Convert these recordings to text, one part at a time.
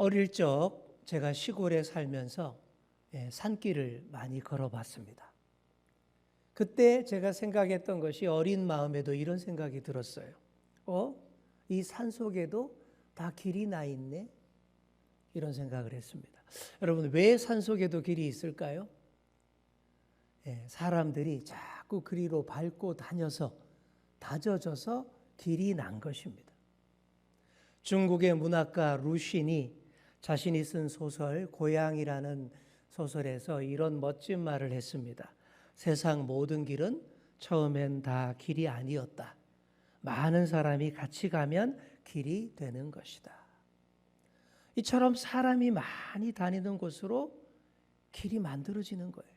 어릴 적 제가 시골에 살면서 예, 산길을 많이 걸어봤습니다. 그때 제가 생각했던 것이 어린 마음에도 이런 생각이 들었어요. 어? 이 산 속에도 다 길이 나 있네? 이런 생각을 했습니다. 여러분, 왜 산 속에도 길이 있을까요? 예, 사람들이 자꾸 그리로 밟고 다녀서 다져져서 길이 난 것입니다. 중국의 문학가 루신이 자신이 쓴 소설 고향이라는 소설에서 이런 멋진 말을 했습니다. 세상 모든 길은 처음엔 다 길이 아니었다. 많은 사람이 같이 가면 길이 되는 것이다. 이처럼 사람이 많이 다니는 곳으로 길이 만들어지는 거예요.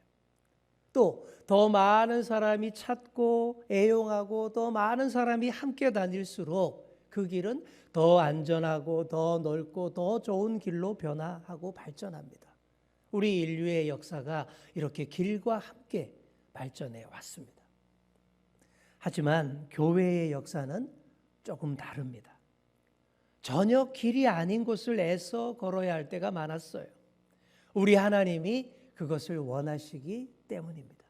또 더 많은 사람이 찾고 애용하고 더 많은 사람이 함께 다닐수록 그 길은 더 안전하고 더 넓고 더 좋은 길로 변화하고 발전합니다. 우리 인류의 역사가 이렇게 길과 함께 발전해 왔습니다. 하지만 교회의 역사는 조금 다릅니다. 전혀 길이 아닌 곳을 애써 걸어야 할 때가 많았어요. 우리 하나님이 그것을 원하시기 때문입니다.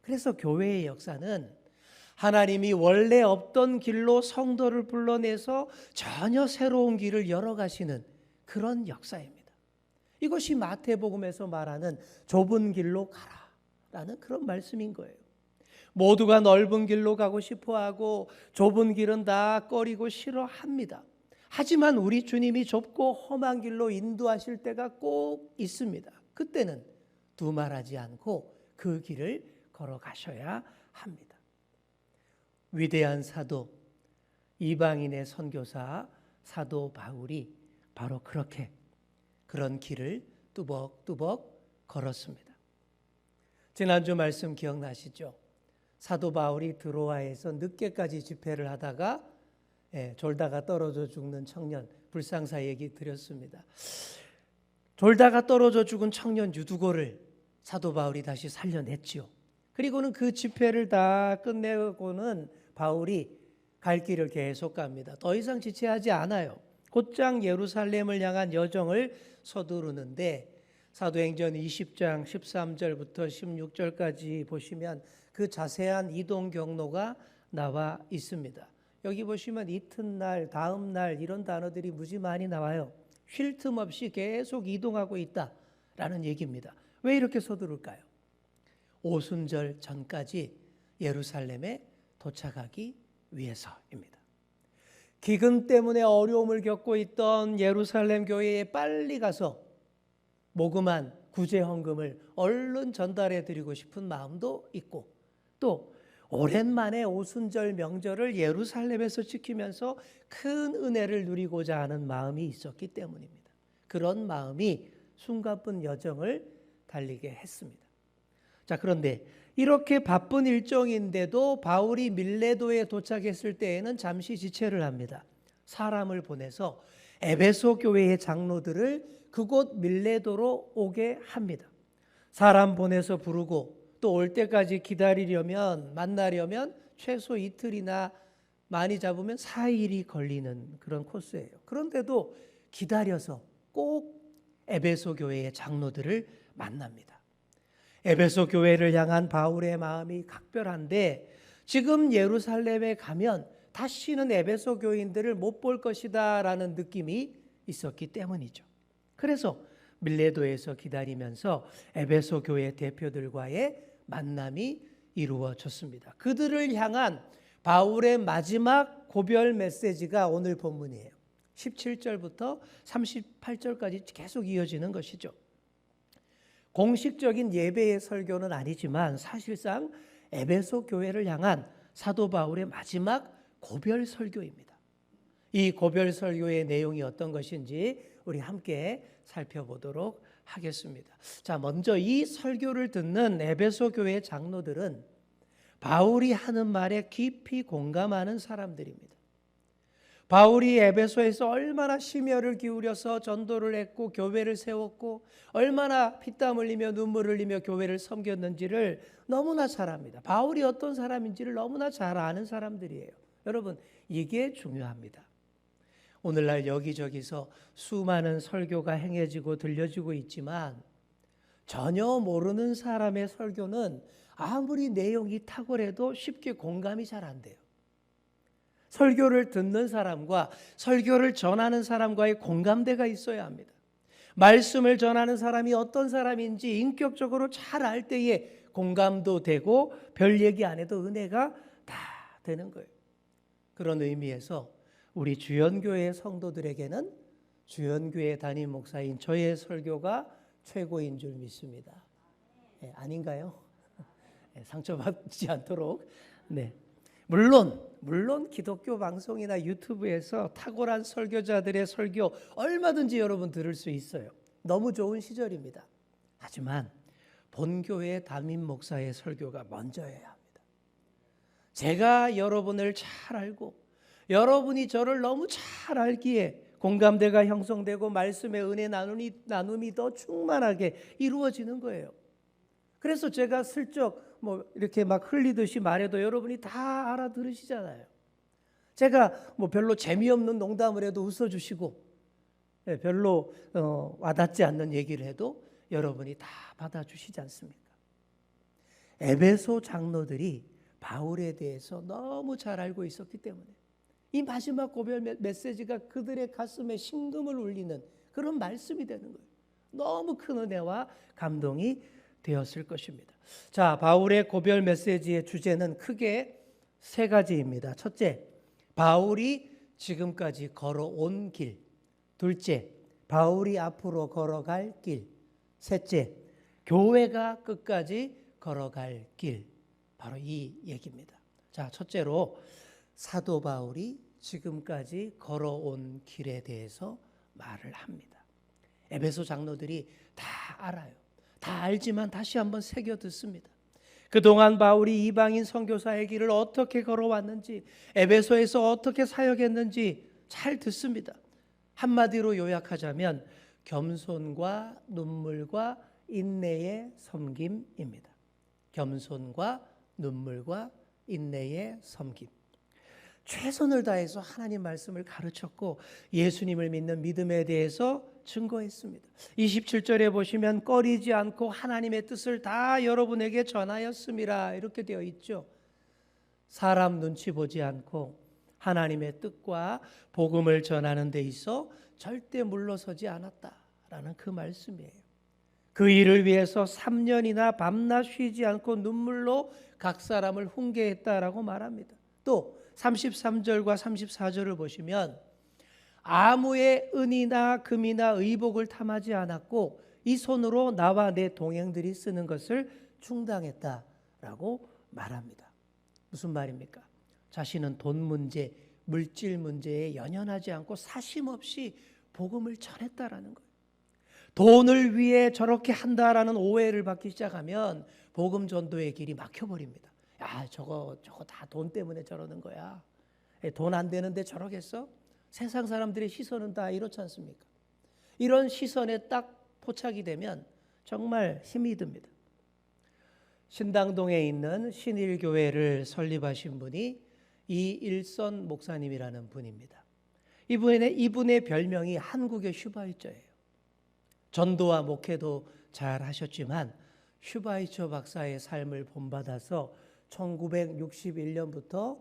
그래서 교회의 역사는 하나님이 원래 없던 길로 성도를 불러내서 전혀 새로운 길을 열어가시는 그런 역사입니다. 이것이 마태복음에서 말하는 좁은 길로 가라라는 그런 말씀인 거예요. 모두가 넓은 길로 가고 싶어 하고 좁은 길은 다 꺼리고 싫어합니다. 하지만 우리 주님이 좁고 험한 길로 인도하실 때가 꼭 있습니다. 그때는 두말하지 않고 그 길을 걸어가셔야 합니다. 위대한 사도 이방인의 선교사 사도 바울이 바로 그렇게 그런 길을 뚜벅뚜벅 걸었습니다. 지난주 말씀 기억나시죠? 사도 바울이 드로아에서 늦게까지 집회를 하다가 예, 졸다가 떨어져 죽는 청년 불상사 얘기 드렸습니다. 졸다가 떨어져 죽은 청년 유두고를 사도 바울이 다시 살려냈지요. 그리고는 그 집회를 다 끝내고는 바울이 갈 길을 계속 갑니다. 더 이상 지체하지 않아요. 곧장 예루살렘을 향한 여정을 서두르는데 사도행전 20장 13절부터 16절까지 보시면 그 자세한 이동 경로가 나와 있습니다. 여기 보시면 이튿날, 다음 날 이런 단어들이 무지 많이 나와요. 쉴 틈 없이 계속 이동하고 있다라는 얘기입니다. 왜 이렇게 서두를까요? 오순절 전까지 예루살렘에 도착하기 위해서입니다. 기근 때문에 어려움을 겪고 있던 예루살렘 교회에 빨리 가서 모금한 구제 헌금을 얼른 전달해 드리고 싶은 마음도 있고 또 오랜만에 오순절 명절을 예루살렘에서 지키면서 큰 은혜를 누리고자 하는 마음이 있었기 때문입니다. 그런 마음이 숨가쁜 여정을 달리게 했습니다. 자, 그런데 이렇게 바쁜 일정인데도 바울이 밀레도에 도착했을 때에는 잠시 지체를 합니다. 사람을 보내서 에베소 교회의 장로들을 그곳 밀레도로 오게 합니다. 사람 보내서 부르고 또 올 때까지 기다리려면 만나려면 최소 이틀이나 많이 잡으면 4일이 걸리는 그런 코스예요. 그런데도 기다려서 꼭 에베소 교회의 장로들을 만납니다. 에베소 교회를 향한 바울의 마음이 각별한데 지금 예루살렘에 가면 다시는 에베소 교인들을 못 볼 것이다라는 느낌이 있었기 때문이죠. 그래서 밀레도에서 기다리면서 에베소 교회 대표들과의 만남이 이루어졌습니다. 그들을 향한 바울의 마지막 고별 메시지가 오늘 본문이에요. 17절부터 38절까지 계속 이어지는 것이죠. 공식적인 예배의 설교는 아니지만 사실상 에베소 교회를 향한 사도 바울의 마지막 고별 설교입니다. 이 고별 설교의 내용이 어떤 것인지 우리 함께 살펴보도록 하겠습니다. 자, 먼저 이 설교를 듣는 에베소 교회 장로들은 바울이 하는 말에 깊이 공감하는 사람들입니다. 바울이 에베소에서 얼마나 심혈을 기울여서 전도를 했고 교회를 세웠고 얼마나 피땀 흘리며 눈물을 흘리며 교회를 섬겼는지를 너무나 잘 압니다. 바울이 어떤 사람인지를 너무나 잘 아는 사람들이에요. 여러분, 이게 중요합니다. 오늘날 여기저기서 수많은 설교가 행해지고 들려지고 있지만 전혀 모르는 사람의 설교는 아무리 내용이 탁월해도 쉽게 공감이 잘 안 돼요. 설교를 듣는 사람과 설교를 전하는 사람과의 공감대가 있어야 합니다. 말씀을 전하는 사람이 어떤 사람인지 인격적으로 잘 알 때에 공감도 되고 별 얘기 안 해도 은혜가 다 되는 거예요. 그런 의미에서 우리 주연교회 성도들에게는 주연교회 담임 목사인 저의 설교가 최고인 줄 믿습니다. 네, 아닌가요? 네, 상처받지 않도록. 네. 물론 물론 기독교 방송이나 유튜브에서 탁월한 설교자들의 설교 얼마든지 여러분 들을 수 있어요. 너무 좋은 시절입니다. 하지만 본교회 담임 목사의 설교가 합니다. 제가 여러분을 잘 알고 여러분이 저를 너무 잘 알기에 공감대가 형성되고 말씀의 은혜 나눔이, 나눔이 더 충만하게 이루어지는 거예요. 그래서 제가 슬쩍 뭐 이렇게 막 흘리듯이 말해도 여러분이 다 알아들으시잖아요. 제가 뭐 별로 재미없는 농담을 해도 웃어주시고 예, 별로 어, 와닿지 않는 얘기를 해도 여러분이 다 받아주시지 않습니까? 에베소 장로들이 바울에 대해서 너무 잘 알고 있었기 때문에 이 마지막 고별 메시지가 그들의 가슴에 심금을 울리는 그런 말씀이 되는 거예요. 너무 큰 은혜와 감동이 되었을 것입니다. 자, 바울의 고별 메시지의 주제는 크게 세 가지입니다. 첫째, 바울이 지금까지 걸어온 길. 둘째, 바울이 앞으로 걸어갈 길. 셋째, 교회가 끝까지 걸어갈 길. 바로 이 얘기입니다. 자, 첫째로 사도 바울이 지금까지 걸어온 길에 대해서 말을 합니다. 에베소 장로들이 다 알아요. 다 알지만 다시 한번 새겨 듣습니다. 그동안 바울이 이방인 선교사의 길을 어떻게 걸어왔는지, 에베소에서 어떻게 사역했는지 잘 듣습니다. 한마디로 요약하자면 겸손과 눈물과 인내의 섬김입니다. 겸손과 눈물과 인내의 섬김. 최선을 다해서 하나님 말씀을 가르쳤고 예수님을 믿는 믿음에 대해서 증거했습니다. 27절에 보시면 꺼리지 않고 하나님의 뜻을 다 여러분에게 전하였습니다. 이렇게 되어 있죠. 사람 눈치 보지 않고 하나님의 뜻과 복음을 전하는 데 있어 절대 물러서지 않았다라는 그 말씀이에요. 그 일을 위해서 3년이나 밤낮 쉬지 않고 눈물로 각 사람을 훈계했다라고 말합니다. 또 33절과 34절을 보시면 아무의 은이나 금이나 의복을 탐하지 않았고 이 손으로 나와 내 동행들이 쓰는 것을 충당했다라고 말합니다. 무슨 말입니까? 자신은 돈 문제, 물질 문제에 연연하지 않고 사심 없이 복음을 전했다라는 거예요. 돈을 위해 저렇게 한다라는 오해를 받기 시작하면 복음 전도의 길이 막혀 버립니다. 야, 저거 저거 다 돈 때문에 저러는 거야. 돈 안 되는데 저러겠어? 세상 사람들의 시선은 다 이렇지 않습니까? 이런 시선에 딱 포착이 되면 정말 힘이 듭니다. 신당동에 있는 신일교회를 설립하신 분이 이일선 목사님이라는 분입니다. 이분의, 이분의 별명이 한국의 슈바이처예요. 전도와 목회도 잘 하셨지만 슈바이처 박사의 삶을 본받아서 1961년부터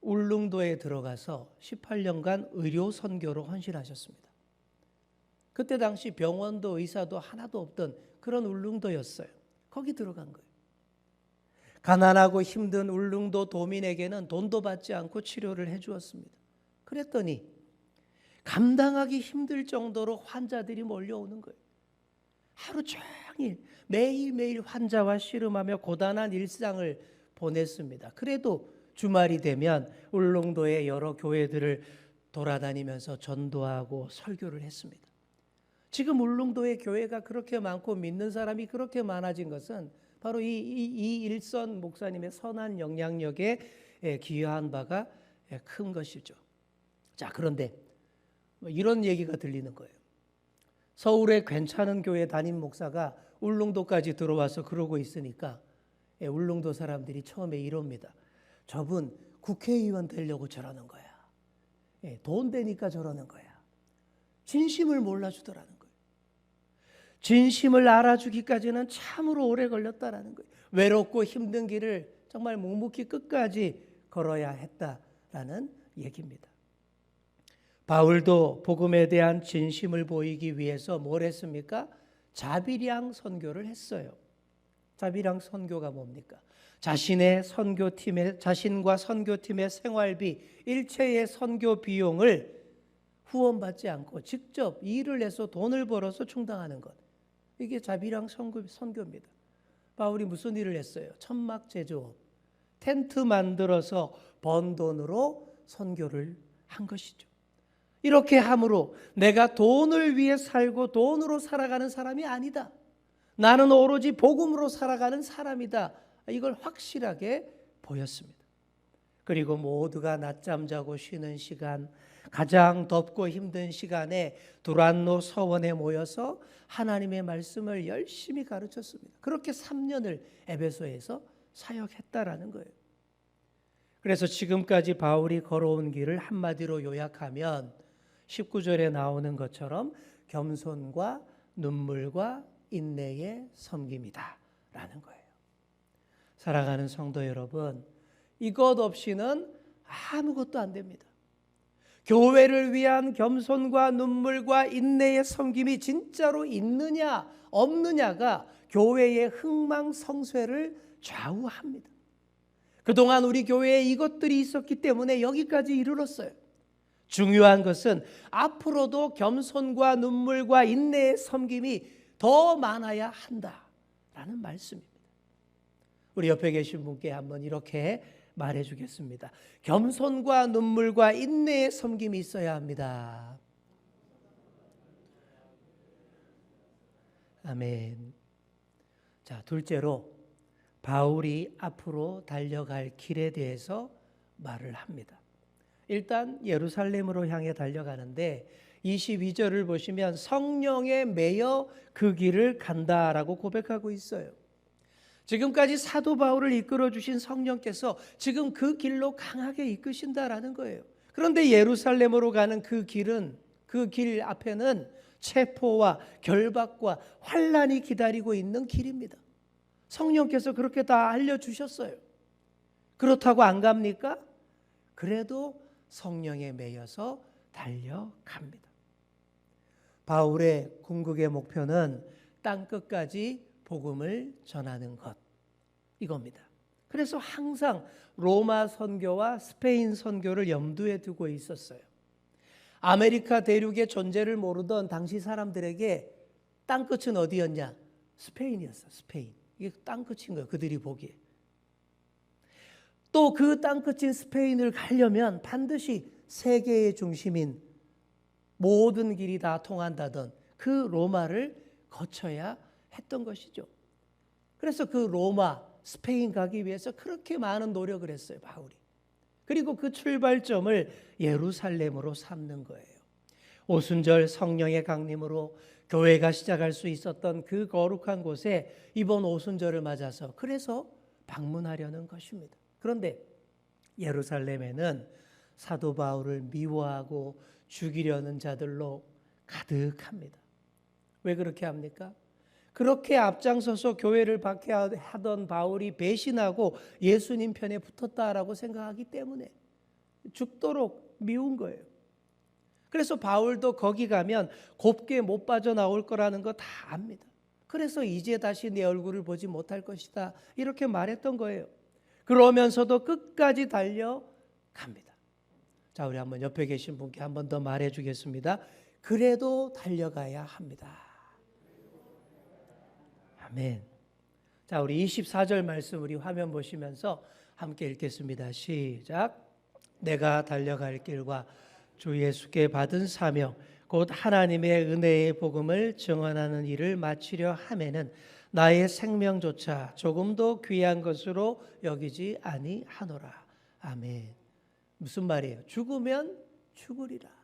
울릉도에 들어가서 18년간 의료 선교로 헌신하셨습니다. 그때 당시 병원도 의사도 하나도 없던 그런 울릉도였어요. 거기 들어간 거예요. 가난하고 힘든 울릉도 도민에게는 돈도 받지 않고 치료를 해 주었습니다. 그랬더니 감당하기 힘들 정도로 환자들이 몰려오는 거예요. 하루 종일 매일매일 환자와 씨름하며 고단한 일상을 보냈습니다. 그래도 주말이 되면 울릉도의 여러 교회들을 돌아다니면서 전도하고 설교를 했습니다. 지금 울릉도의 교회가 그렇게 많고 믿는 사람이 그렇게 많아진 것은 바로 이, 이, 이 일선 목사님의 선한 영향력에 기여한 바가 큰 것이죠. 자, 그런데 뭐 이런 얘기가 들리는 거예요. 서울의 괜찮은 교회 담임 목사가 울릉도까지 들어와서 그러고 있으니까 울릉도 사람들이 처음에 이럽니다. 저분 국회의원 되려고 저러는 거야. 예, 돈 되니까 저러는 거야. 진심을 몰라주더라는 거예요. 진심을 알아주기까지는 참으로 오래 걸렸다라는 거예요. 외롭고 힘든 길을 정말 묵묵히 끝까지 걸어야 했다라는 얘기입니다. 바울도 복음에 대한 진심을 보이기 위해서 뭘 했습니까? 자비량 선교를 했어요. 자비량 선교가 뭡니까? 자신의 선교팀의 자신과 선교팀의 생활비 일체의 선교 비용을 후원받지 않고 직접 일을 해서 돈을 벌어서 충당하는 것. 이게 자비량 선교, 선교입니다. 바울이 무슨 일을 했어요? 천막 제조업. 텐트 만들어서 번 돈으로 선교를 한 것이죠. 이렇게 함으로 내가 돈을 위해 살고 돈으로 살아가는 사람이 아니다. 나는 오로지 복음으로 살아가는 사람이다. 이걸 확실하게 보였습니다. 그리고 모두가 낮잠 자고 쉬는 시간, 가장 덥고 힘든 시간에 두란노 서원에 모여서 하나님의 말씀을 열심히 가르쳤습니다. 그렇게 3년을 에베소에서 사역했다라는 거예요. 그래서 지금까지 바울이 걸어온 길을 한마디로 요약하면 19절에 나오는 것처럼 겸손과 눈물과 인내의 섬김이다 라는 거예요. 사랑하는 성도 여러분, 이것 없이는 아무것도 안 됩니다. 교회를 위한 겸손과 눈물과 인내의 섬김이 진짜로 있느냐 없느냐가 교회의 흥망성쇠를 좌우합니다. 그동안 우리 교회에 이것들이 있었기 때문에 여기까지 이르렀어요. 중요한 것은 앞으로도 겸손과 눈물과 인내의 섬김이 더 많아야 한다라는 말씀입니다. 우리 옆에 계신 분께 한번 이렇게 말해 주겠습니다. 겸손과 눈물과 인내의 섬김이 있어야 합니다. 아멘. 자, 둘째로 바울이 앞으로 달려갈 길에 대해서 말을 합니다. 일단 예루살렘으로 향해 달려가는데 22절을 보시면 성령에 매여 그 길을 간다라고 고백하고 있어요. 지금까지 사도 바울을 이끌어 주신 성령께서 지금 그 길로 강하게 이끄신다라는 거예요. 그런데 예루살렘으로 가는 그 길은 그 길 앞에는 체포와 결박과 환란이 기다리고 있는 길입니다. 성령께서 그렇게 다 알려 주셨어요. 그렇다고 안 갑니까? 그래도 성령에 매여서 달려갑니다. 바울의 궁극의 목표는 땅 끝까지 복음을 전하는 것 이겁니다. 그래서 항상 로마 선교와 스페인 선교를 염두에 두고 있었어요. 아메리카 대륙의 존재를 모르던 당시 사람들에게 땅 끝은 어디였냐? 스페인이었어. 스페인. 이게 땅 끝인 거예요. 그들이 보기에. 또 그 땅 끝인 스페인을 가려면 반드시 세계의 중심인 모든 길이 다 통한다던 그 로마를 거쳐야 했던 것이죠. 그래서 그 로마, 스페인 가기 위해서 그렇게 많은 노력을 했어요, 바울이. 그리고 그 출발점을 예루살렘으로 삼는 거예요. 오순절 성령의 강림으로 교회가 시작할 수 있었던 그 거룩한 곳에 이번 오순절을 맞아서 그래서 방문하려는 것입니다. 그런데 예루살렘에는 사도 바울을 미워하고 죽이려는 자들로 가득합니다. 왜 그렇게 합니까? 그렇게 앞장서서 교회를 박해하던 바울이 배신하고 예수님 편에 붙었다라고 생각하기 때문에 죽도록 미운 거예요. 그래서 바울도 거기 가면 곱게 못 빠져나올 거라는 거 다 압니다. 그래서 이제 다시 내 얼굴을 보지 못할 것이다. 이렇게 말했던 거예요. 그러면서도 끝까지 달려갑니다. 자, 우리 한번 옆에 계신 분께 한 번 더 말해 주겠습니다. 그래도 달려가야 합니다. 아멘. 자, 우리 24절 말씀 우리 화면 보시면서 함께 읽겠습니다. 시작. 내가 달려갈 길과 주 예수께 받은 사명 곧 하나님의 은혜의 복음을 증언하는 일을 마치려 함에는 나의 생명조차 조금도 귀한 것으로 여기지 아니하노라. 아멘. 무슨 말이에요? 죽으면 죽으리라.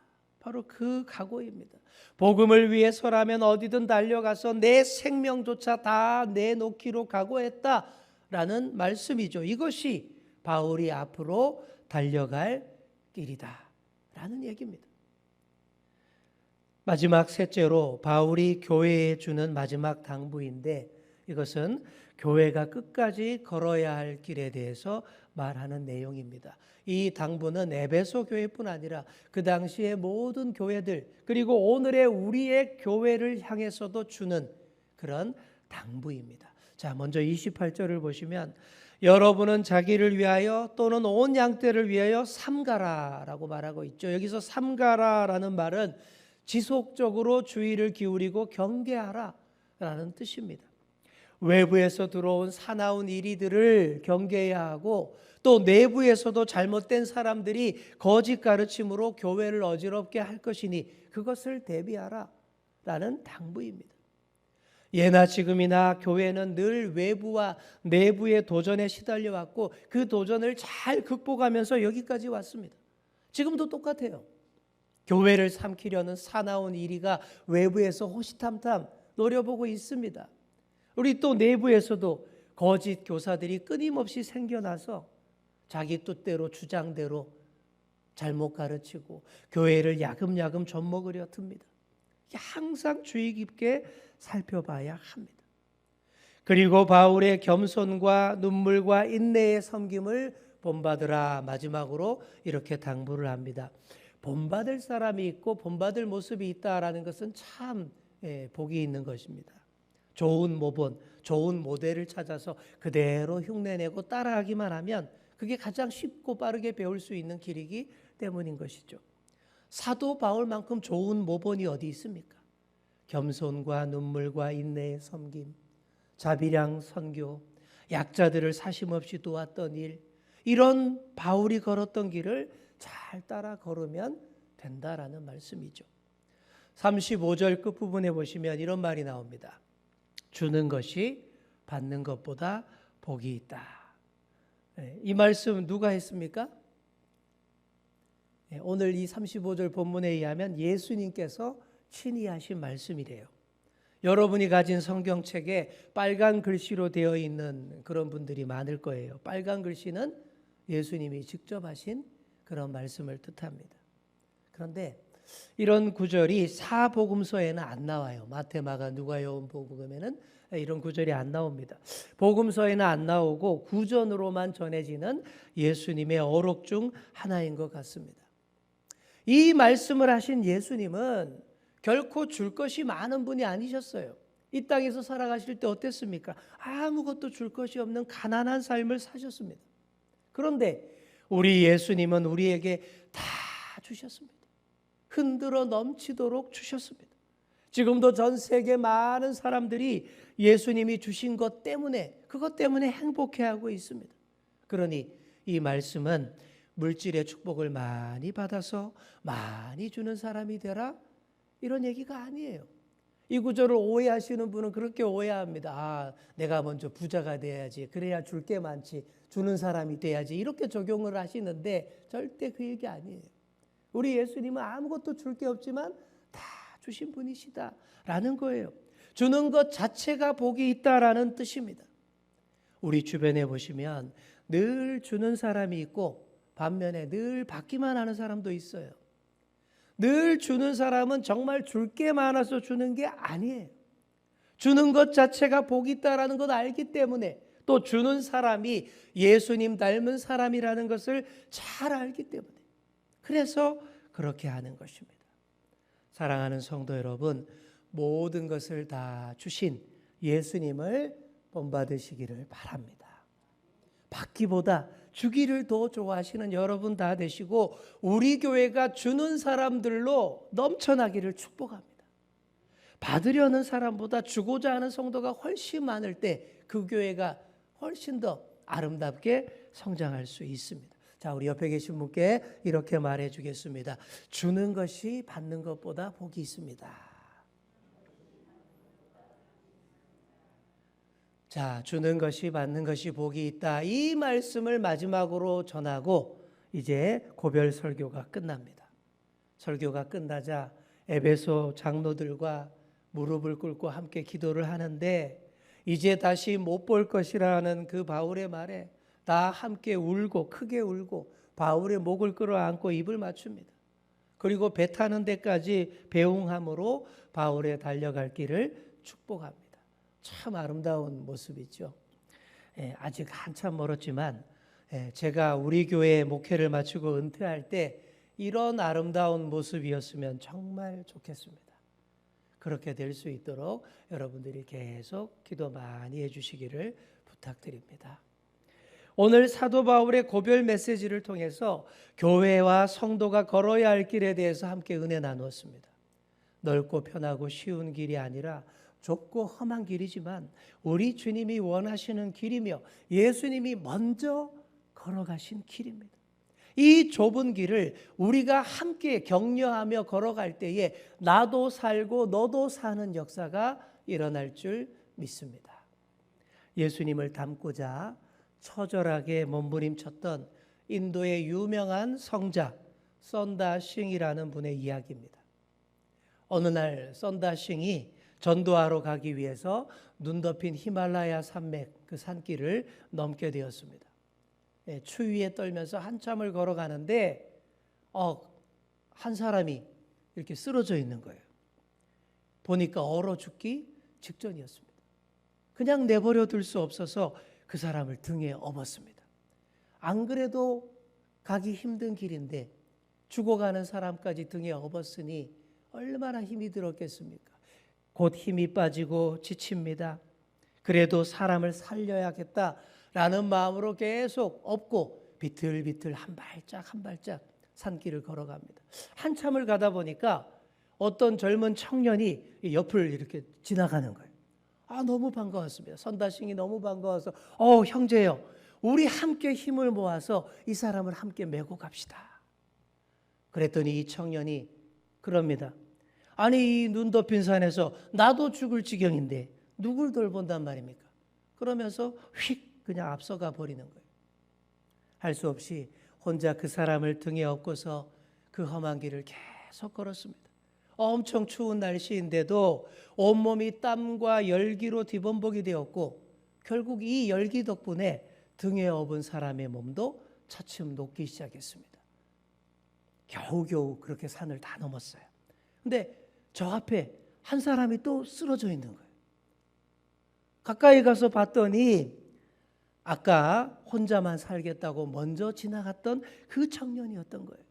바로 그 각오입니다. 복음을 위해서라면 어디든 달려가서 내 생명조차 다 내놓기로 각오했다라는 말씀이죠. 이것이 바울이 앞으로 달려갈 길이다. 라는 얘기입니다. 마지막 셋째로 바울이 교회에 주는 마지막 당부인데 이것은 교회가 끝까지 걸어야 할 길에 대해서 말하는 내용입니다. 이 당부는 에베소 교회뿐 아니라 그 당시의 모든 교회들 그리고 오늘의 우리의 교회를 향해서도 주는 그런 당부입니다. 자, 먼저 28절을 보시면 여러분은 자기를 위하여 또는 온 양떼를 위하여 삼가라라고 말하고 있죠. 여기서 삼가라라는 말은 지속적으로 주의를 기울이고 경계하라라는 뜻입니다. 외부에서 들어온 사나운 이리들을 경계해야 하고 또 내부에서도 잘못된 사람들이 거짓 가르침으로 교회를 어지럽게 할 것이니 그것을 대비하라 라는 당부입니다. 예나 지금이나 교회는 늘 외부와 내부의 도전에 시달려 왔고 그 도전을 잘 극복하면서 여기까지 왔습니다. 지금도 똑같아요. 교회를 삼키려는 사나운 이리가 외부에서 호시탐탐 노려보고 있습니다. 우리 또 내부에서도 거짓 교사들이 끊임없이 생겨나서 자기 뜻대로 주장대로 잘못 가르치고 교회를 야금야금 젖먹으려 듭니다. 항상 주의 깊게 살펴봐야 합니다. 그리고 바울의 겸손과 눈물과 인내의 섬김을 본받으라 마지막으로 이렇게 당부를 합니다. 본받을 사람이 있고 본받을 모습이 있다라는 것은 참 예, 복이 있는 것입니다. 좋은 모본, 좋은 모델을 찾아서 그대로 흉내내고 따라하기만 하면 그게 가장 쉽고 빠르게 배울 수 있는 길이기 때문인 것이죠. 사도 바울만큼 좋은 모본이 어디 있습니까? 겸손과 눈물과 인내의 섬김, 자비량 선교, 약자들을 사심없이 도왔던 일, 이런 바울이 걸었던 길을 잘 따라 걸으면 된다라는 말씀이죠. 35절 끝부분에 보시면 이런 말이 나옵니다. 주는 것이 받는 것보다 복이 있다. 네, 이 말씀 누가 했습니까? 네, 오늘 이 35절 본문에 의하면 예수님께서 친히 하신 말씀이래요. 여러분이 가진 성경책에 빨간 글씨로 되어 있는 그런 분들이 많을 거예요. 빨간 글씨는 예수님이 직접 하신 그런 말씀을 뜻합니다. 그런데 이런 구절이 사복음서에는 안 나와요. 마태, 마가, 누가, 요한복음에는 이런 구절이 안 나옵니다. 복음서에는 안 나오고 구전으로만 전해지는 예수님의 어록 중 하나인 것 같습니다. 이 말씀을 하신 예수님은 결코 줄 것이 많은 분이 아니셨어요. 이 땅에서 살아가실 때 어땠습니까? 아무것도 줄 것이 없는 가난한 삶을 사셨습니다. 그런데 우리 예수님은 우리에게 다 주셨습니다. 흔들어 넘치도록 주셨습니다. 지금도 전 세계 많은 사람들이 예수님이 주신 것 때문에 그것 때문에 행복해하고 있습니다. 그러니 이 말씀은 물질의 축복을 많이 받아서 많이 주는 사람이 되라 이런 얘기가 아니에요. 이 구절을 오해하시는 분은 그렇게 오해합니다. 아, 내가 먼저 부자가 돼야지. 그래야 줄 게 많지. 주는 사람이 돼야지. 이렇게 적용을 하시는데 절대 그 얘기 아니에요. 우리 예수님은 아무것도 줄 게 없지만 다 주신 분이시다라는 거예요. 주는 것 자체가 복이 있다라는 뜻입니다. 우리 주변에 보시면 늘 주는 사람이 있고 반면에 늘 받기만 하는 사람도 있어요. 늘 주는 사람은 정말 줄 게 많아서 주는 게 아니에요. 주는 것 자체가 복이 있다라는 것 알기 때문에 또 주는 사람이 예수님 닮은 사람이라는 것을 잘 알기 때문에 그래서 그렇게 하는 것입니다. 사랑하는 성도 여러분, 모든 것을 다 주신 예수님을 본받으시기를 바랍니다. 받기보다 주기를 더 좋아하시는 여러분 다 되시고 우리 교회가 주는 사람들로 넘쳐나기를 축복합니다. 받으려는 사람보다 주고자 하는 성도가 훨씬 많을 때 그 교회가 훨씬 더 아름답게 성장할 수 있습니다. 자, 우리 옆에 계신 분께 이렇게 말해 주겠습니다. 주는 것이 받는 것보다 복이 있습니다. 자, 주는 것이 받는 것이 복이 있다. 이 말씀을 마지막으로 전하고 이제 고별 설교가 끝납니다. 설교가 끝나자 에베소 장로들과 무릎을 꿇고 함께 기도를 하는데 이제 다시 못 볼 것이라는 그 바울의 말에 다 함께 울고 크게 울고 바울의 목을 끌어안고 입을 맞춥니다. 그리고 배 타는 데까지 배웅함으로 바울의 달려갈 길을 축복합니다. 참 아름다운 모습이죠. 예, 아직 한참 멀었지만 예, 제가 우리 교회 목회를 마치고 은퇴할 때 이런 아름다운 모습이었으면 정말 좋겠습니다. 그렇게 될 수 있도록 여러분들이 계속 기도 많이 해주시기를 부탁드립니다. 오늘 사도 바울의 고별 메시지를 통해서 교회와 성도가 걸어야 할 길에 대해서 함께 은혜 나누었습니다. 넓고 편하고 쉬운 길이 아니라 좁고 험한 길이지만 우리 주님이 원하시는 길이며 예수님이 먼저 걸어가신 길입니다. 이 좁은 길을 우리가 함께 격려하며 걸어갈 때에 나도 살고 너도 사는 역사가 일어날 줄 믿습니다. 예수님을 닮고자 처절하게 몸부림쳤던 인도의 유명한 성자 썬다 싱이라는 분의 이야기입니다. 어느 날 썬다 싱이 전도하러 가기 위해서 눈 덮인 히말라야 산맥 그 산길을 넘게 되었습니다. 예, 추위에 떨면서 한참을 걸어가는데 어, 한 사람이 이렇게 쓰러져 있는 거예요. 보니까 얼어 죽기 직전이었습니다. 그냥 내버려 둘 수 없어서 그 사람을 등에 업었습니다. 안 그래도 가기 힘든 길인데 죽어가는 사람까지 등에 업었으니 얼마나 힘이 들었겠습니까? 곧 힘이 빠지고 지칩니다. 그래도 사람을 살려야겠다라는 마음으로 계속 업고 비틀비틀 한 발짝 한 발짝 산길을 걸어갑니다. 한참을 가다 보니까 어떤 젊은 청년이 옆을 이렇게 지나가는 거예요. 아 너무 반가웠습니다. 선다싱이 너무 반가워서 어 형제요, 우리 함께 힘을 모아서 이 사람을 함께 메고 갑시다. 그랬더니 이 청년이 그럽니다. 아니 이 눈 덮인 산에서 나도 죽을 지경인데 누굴 돌본단 말입니까? 그러면서 휙 그냥 앞서가 버리는 거예요. 할 수 없이 혼자 그 사람을 등에 업고서 그 험한 길을 계속 걸었습니다. 엄청 추운 날씨인데도 온몸이 땀과 열기로 뒤범벅이 되었고 결국 이 열기 덕분에 등에 업은 사람의 몸도 차츰 녹기 시작했습니다. 겨우겨우 그렇게 산을 다 넘었어요. 근데 저 앞에 한 사람이 또 쓰러져 있는 거예요. 가까이 가서 봤더니 아까 혼자만 살겠다고 먼저 지나갔던 그 청년이었던 거예요.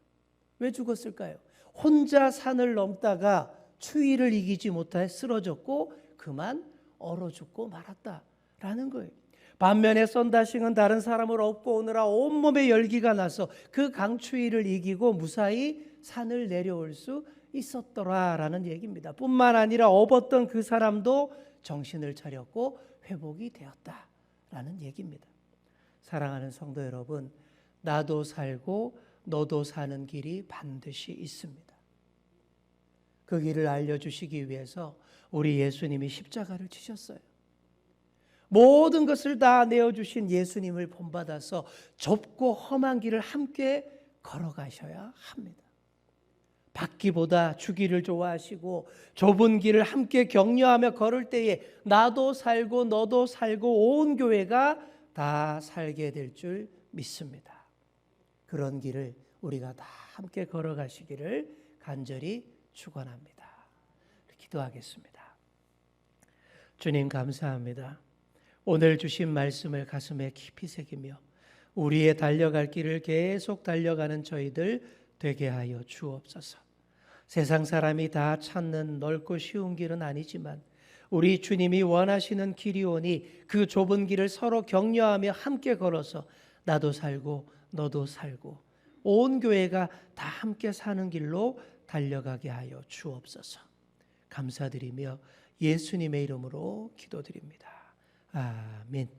왜 죽었을까요? 혼자 산을 넘다가 추위를 이기지 못해 쓰러졌고 그만 얼어 죽고 말았다라는 거예요. 반면에 썬다싱은 다른 사람을 업고 오느라 온몸에 열기가 나서 그 강추위를 이기고 무사히 산을 내려올 수 있었더라라는 얘기입니다. 뿐만 아니라 업었던 그 사람도 정신을 차렸고 회복이 되었다라는 얘기입니다. 사랑하는 성도 여러분, 나도 살고 너도 사는 길이 반드시 있습니다. 그 길을 알려주시기 위해서 우리 예수님이 십자가를 치셨어요. 모든 것을 다 내어주신 예수님을 본받아서 좁고 험한 길을 함께 걸어가셔야 합니다. 받기보다 주기를 좋아하시고 좁은 길을 함께 격려하며 걸을 때에 나도 살고 너도 살고 온 교회가 다 살게 될 줄 믿습니다. 그런 길을 우리가 다 함께 걸어가시기를 간절히 축원합니다. 기도하겠습니다. 주님 감사합니다. 오늘 주신 말씀을 가슴에 깊이 새기며 우리의 달려갈 길을 계속 달려가는 저희들 되게 하여 주옵소서. 세상 사람이 다 찾는 넓고 쉬운 길은 아니지만 우리 주님이 원하시는 길이 오니 그 좁은 길을 서로 격려하며 함께 걸어서 나도 살고 너도 살고 온 교회가 다 함께 사는 길로 달려가게 하여 주옵소서. 감사드리며 예수님의 이름으로 기도드립니다. 아멘.